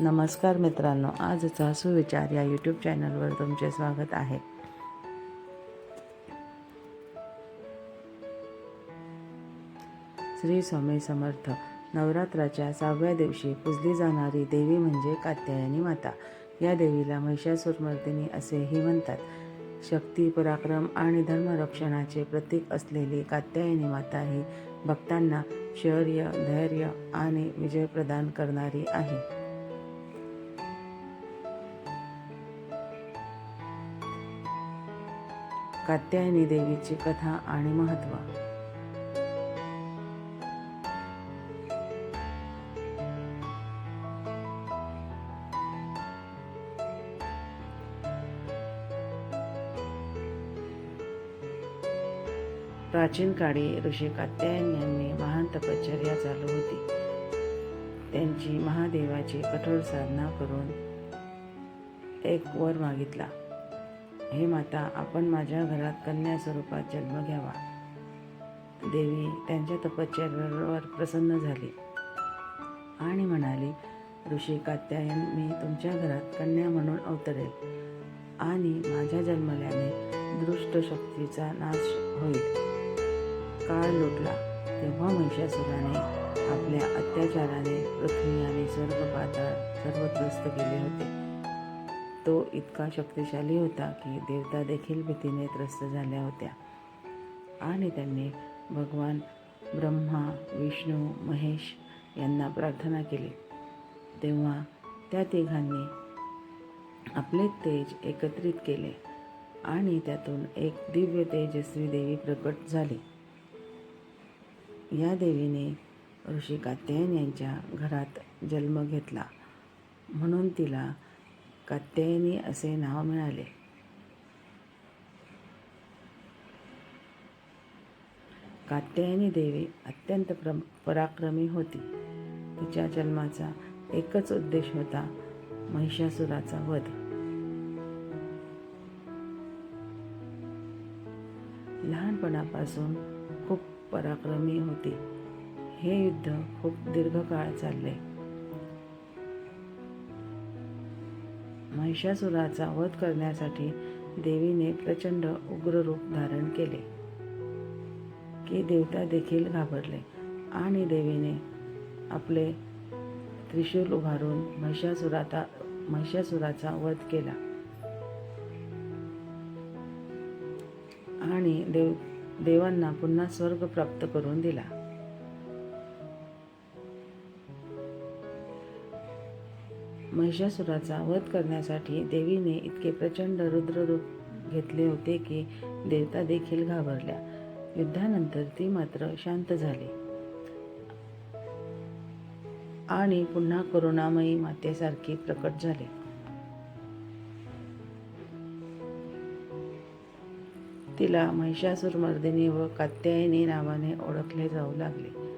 नमस्कार मित्रांनो आजचा सुविचार या यूट्यूब चॅनलवर तुमचे स्वागत आहे. श्री स्वामी समर्थ नवरात्राच्या सहाव्या दिवशी पूजली जाणारी देवी म्हणजे कात्यायनी माता. या देवीला महिषासुरमर्दिनी असेही म्हणतात. शक्ती पराक्रम आणि धर्मरक्षणाचे प्रतीक असलेली कात्यायनी माता ही भक्तांना शौर्य धैर्य आणि विजय प्रदान करणारी आहे. कात्यायनी देवीची कथा आणि महत्त्व प्राचीन काळी ऋषी कात्यायन यांनी महान तपश्चर्या चालू होती. त्यांची महादेवाची कठोर साधना करून एक वर मागितला. हे माता आपण माझ्या घरात कन्या स्वरूपात जन्म घ्यावा. देवी त्यांच्या तपश्चर्यावर प्रसन्न झाली. आणि म्हणाली ऋषी कात्यायन मी तुमच्या घरात कन्या म्हणून अवतरेल आणि माझ्या जन्मल्याने दृष्ट शक्तीचा नाश होईल. काळ लुटला. तेव्हा महिषासुराने आपल्या अत्याचाराने पृथ्वी आणि स्वर्ग पाताळ सर्व त्रस्त केले होते. तो इतका शक्तिशाली होता की देवता देखील भीतीने त्रस्त झाल्या होत्या. आणि त्यांनी भगवान ब्रह्मा विष्णू महेश यांना प्रार्थना केली. तेव्हा त्या तिघांनी आपले तेज एकत्रित केले आणि त्यातून एक दिव्य तेजस्वी देवी प्रकट झाली. या देवीने ऋषी कात्यायन यांच्या घरात जन्म घेतला. म्हणून तिला कात्यायनी असे नाव मिळाले. कात्यायनी देवी अत्यंत प्र पराक्रमी होती. तिच्या जन्माचा एकच उद्देश होता महिषासुराचा वध. लहानपणापासून खूप पराक्रमी होती. हे युद्ध खूप दीर्घकाळ चालले. महिषासुराचा वध करण्यासाठी देवीने प्रचंड उग्र रूप धारण केले. की देवता देखील घाबरले आणि देवीने आपले त्रिशूल उभारून महिषासुराचा महिषासुराचा वध केला. आणि देव देवांना पुन्हा स्वर्ग प्राप्त करून दिला. महिषासुराचा वध करण्यासाठी देवीने इतके प्रचंड रुद्ररूप घेतले होते की देवता देखील घाबरल्या. युद्धानंतर ती मात्र शांत झाली. आणि पुन्हा करुणामयी मातेसारखी प्रकट झाली. तिला महिषासुरमर्दिनी व कात्यायनी नावाने ओळखले जाऊ लागले.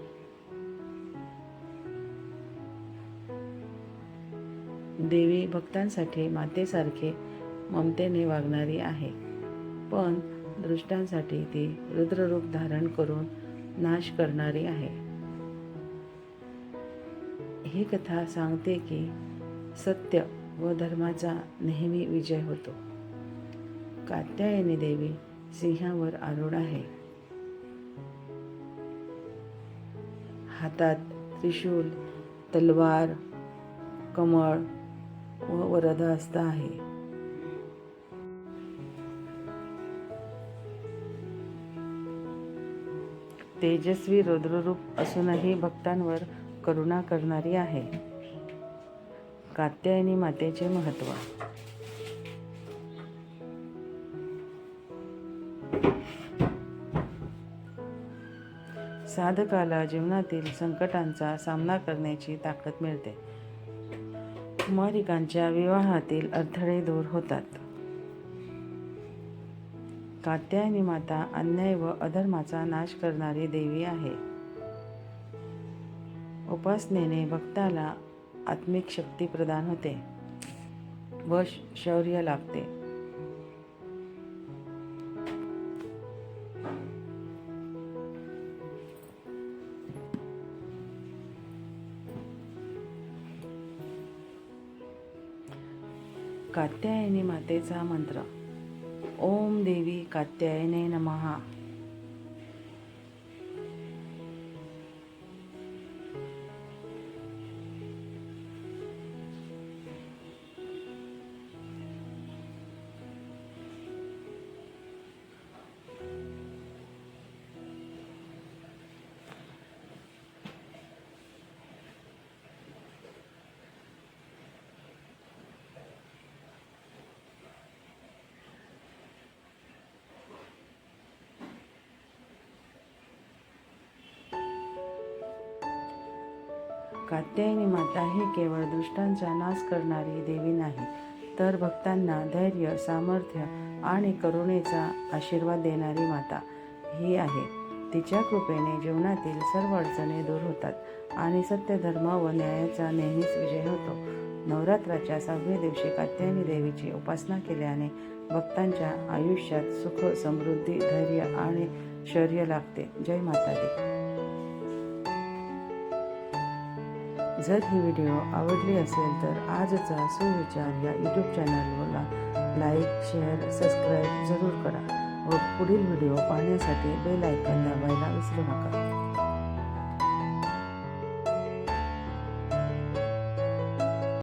देवी भक्तांसाठी मातेसारखे ममतेने वागणारी आहे. पण दृष्टांसाठी ती रुद्ररूप धारण करून नाश करणारी आहे. ही कथा सांगते की सत्य व धर्माचा नेहमी विजय होतो. कात्यायनी देवी सिंहावर आरूढ आहे. हातात त्रिशूल तलवार कमळ व वरदहस्त आहे. तेजस्वी रुद्ररूप असूनही भक्तांवर करुणा करणारी आहे. कात्यायनी मातेचे महत्त्व. साधकाला जीवनातील संकटांचा सामना करण्याची ताकद मिळते. कुमारिकांच्या विवाहातील अडथळे दूर होतात. कात्यायनी माता अन्याय व अधर्माचा नाश करणारी देवी आहे. उपासनेने भक्ताला आत्मिक शक्ती प्रदान होते. व शौर्य लागते कात्यायनी मातेचा मंत्र. ओम देवी कात्यायने नमहा कात्यायनी माता ही केवळ दुष्टांचा नाश करणारी देवी नाही तर भक्तांना धैर्य सामर्थ्य आणि करुणेचा आशीर्वाद देणारी माता ही आहे. तिच्या कृपेने जीवनातील सर्व अडचणी दूर होतात आणि सत्य धर्म व न्यायाचा नेहमीच विजय होतो. नवरात्राच्या सहाव्या दिवशी कात्यायनी देवीची उपासना केल्याने भक्तांच्या आयुष्यात सुख समृद्धी धैर्य आणि शौर्य लागते जय माता दी जर ही व्हिडिओ आवडली असेल तर आजचा सुविचार या यूट्यूब चॅनलला लाईक शेअर सबस्क्राईब जरूर करा व पुढील व्हिडिओ पाहण्यासाठी बेल आयकन दाबायला विसरू नका.